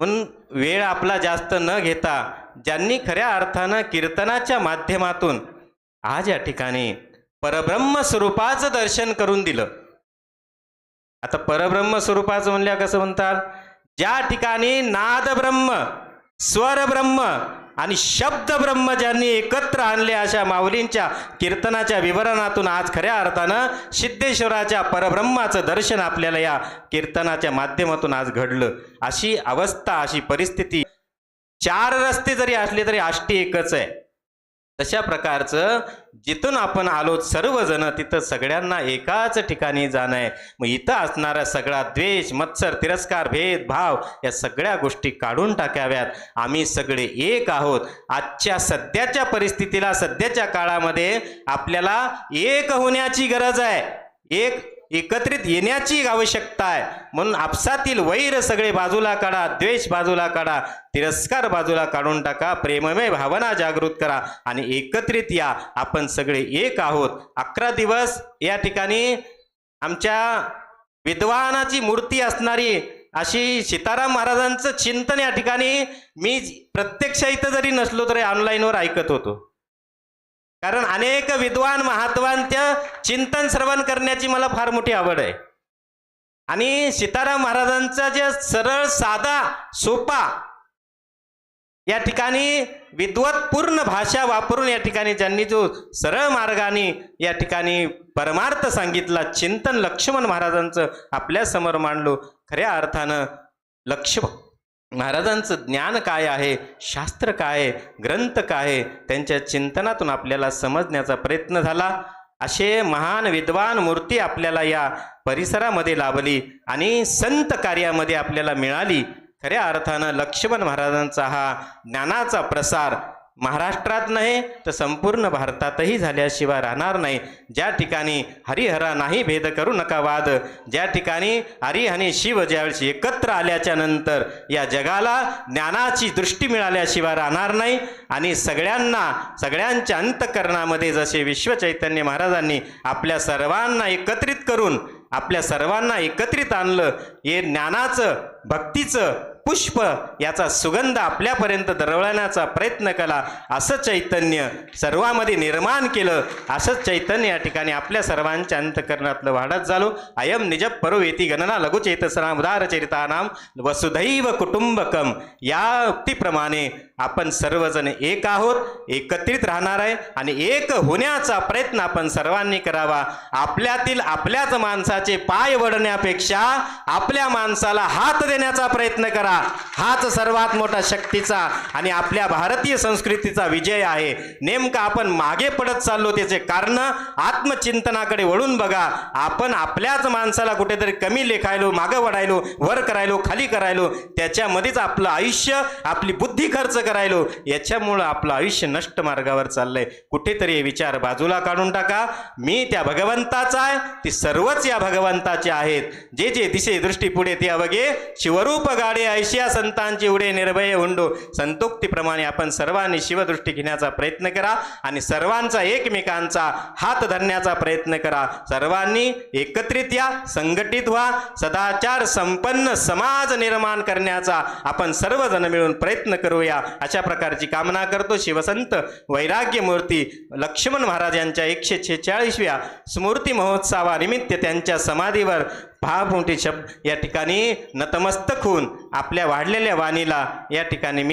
म्हणून वेळ आपला जास्त न घेता ज्यांनी खऱ्या अर्थानं कीर्तनाच्या माध्यमातून आज या ठिकाणी परब्रह्म स्वरूपाचं दर्शन करून दिलं. आता परब्रह्म स्वरूपाचं म्हणल्या कसं म्हणतात? ज्या ठिकाणी नाद ब्रह्म स्वर ब्रह्म आणि शब्द ब्रह्म ज्यांनी एकत्र आणले अशा माऊलींच्या कीर्तनाच्या विवरणातून आज खऱ्या अर्थानं सिद्धेश्वराच्या परब्रह्माचं दर्शन आपल्याला या कीर्तनाच्या माध्यमातून आज घडलं. अशी अवस्था अशी परिस्थिती. चार रस्ते जरी असले तरी आष्टी एकच आहे. तशा प्रकारचं जिथून आपण आलो सर्वजण तिथं सगळ्यांना एकाच ठिकाणी जाणं आहे. मग इथं असणारा सगळा द्वेष मत्सर तिरस्कार भेदभाव या सगळ्या गोष्टी काढून टाकाव्यात. आम्ही सगळे एक आहोत. आजच्या सध्याच्या परिस्थितीला सध्याच्या काळामध्ये आपल्याला एक होण्याची गरज आहे. एक एकत्रित येण्याची आवश्यकता आहे. म्हणून आपसातील वैर सगळे बाजूला काढा द्वेष बाजूला काढा तिरस्कार बाजूला काढून टाका प्रेममय भावना जागृत करा आणि एकत्रित या. आपण सगळे एक आहोत. अकरा दिवस या ठिकाणी आमच्या विद्वानाची मूर्ती असणारी अशी सीताराम महाराजांचं चिंतन या ठिकाणी मी प्रत्यक्ष इथं जरी नसलो तरी ऑनलाईनवर ऐकत होतो. कारण अनेक विद्वान महात्वांच्या चिंतन श्रवण करण्याची मला फार मोठी आवड आहे. आणि सीताराम महाराजांचा जे सरळ साधा सोपा या ठिकाणी विद्वतपूर्ण भाषा वापरून या ठिकाणी ज्यांनी जो सरळ मार्गाने या ठिकाणी परमार्थ सांगितला चिंतन लक्ष्मण महाराजांचं आपल्यासमोर मांडलो खऱ्या अर्थानं लक्ष्मण महाराजांचं ज्ञान काय आहे? शास्त्र काय आहे? ग्रंथ काय आहे? त्यांच्या चिंतनातून आपल्याला समजण्याचा प्रयत्न झाला. असे महान विद्वान मूर्ती आपल्याला या परिसरामध्ये लाभली आणि संत कार्यामध्ये आपल्याला मिळाली. खऱ्या अर्थानं लक्ष्मण महाराजांचा हा ज्ञानाचा प्रसार महाराष्ट्रात नाही तर संपूर्ण भारतातही झाल्याशिवाय राहणार नाही. ज्या ठिकाणी हरिहरा नाही भेद करू नका वाद. ज्या ठिकाणी हरी आणि शिव ज्यावेळेस एकत्र आल्याच्यानंतर या जगाला ज्ञानाची दृष्टी मिळाल्याशिवाय राहणार नाही. आणि सगळ्यांना सगळ्यांच्या अंतकरणामध्ये जसे विश्वचैतन्य महाराजांनी आपल्या सर्वांना एकत्रित करून आपल्या सर्वांना एकत्रित आणलं हे ज्ञानाचं भक्तीचं पुष्प याचा सुगंध आपल्यापर्यंत दरवळण्याचा प्रयत्न केला असं चैतन्य सर्वामध्ये निर्माण केलं असंच चैतन्य या ठिकाणी आपल्या सर्वांच्या अंतकरणातलं वाढत झालो. अयम निज परोवेती गणना लघुचेतसनाम उदारचरितानाम वसुधैव कुटुंबकम. या उक्तीप्रमाणे आपण सर्वजण एक आहोत एकत्रित राहणार आहे आणि एक होण्याचा प्रयत्न आपण सर्वांनी करावा. आपल्यातील आपल्याच माणसाचे पाय वडण्यापेक्षा आपल्या माणसाला हात देण्याचा प्रयत्न करा. हाच सर्वात मोठा शक्तीचा आणि आपल्या भारतीय संस्कृतीचा विजय आहे. नेमका आपण मागे पडत चाललो त्याचे कारण आत्मचिंतनाकडे वळून बघा. आपण आपल्याच माणसाला कुठेतरी कमी लेखायलो मागं वडायलो वर करायलो खाली करायलो त्याच्यामध्येच आपलं आयुष्य आपली बुद्धी खर्च करायलो. याच्यामुळं आपलं आयुष्य नष्ट मार्गावर चाललंय. कुठेतरी हे विचार बाजूला काढून टाका. मी त्या भगवंताचा आहे. ती सर्वच या भगवंताचे आहेत. जे जे दिसे दृष्टी पुढे ते अवघे. शिवरूप गाडे ऐशिया संतांची उडे निर्भय हुंडो. संतोक्तीप्रमाणे आपण सर्वांनी शिवदृष्टी घेण्याचा प्रयत्न करा आणि सर्वांचा एकमेकांचा हात धरण्याचा प्रयत्न करा. सर्वांनी एकत्रित या संघटित व्हा. सदाचार संपन्न समाज निर्माण करण्याचा आपण सर्वजण मिळून प्रयत्न करूया. अशा प्रकारची कामना करतो शिवसंत वैराग्य मूर्ती लक्ष्मण महाराज यांच्या एकशे छेचाळीसव्या स्मृती महोत्सवानिमित्त त्यांच्या समाधीवर भावमोठी शब्द या ठिकाणी नतमस्तक होऊन आपल्या वाढलेल्या वाणीला या ठिकाणी मी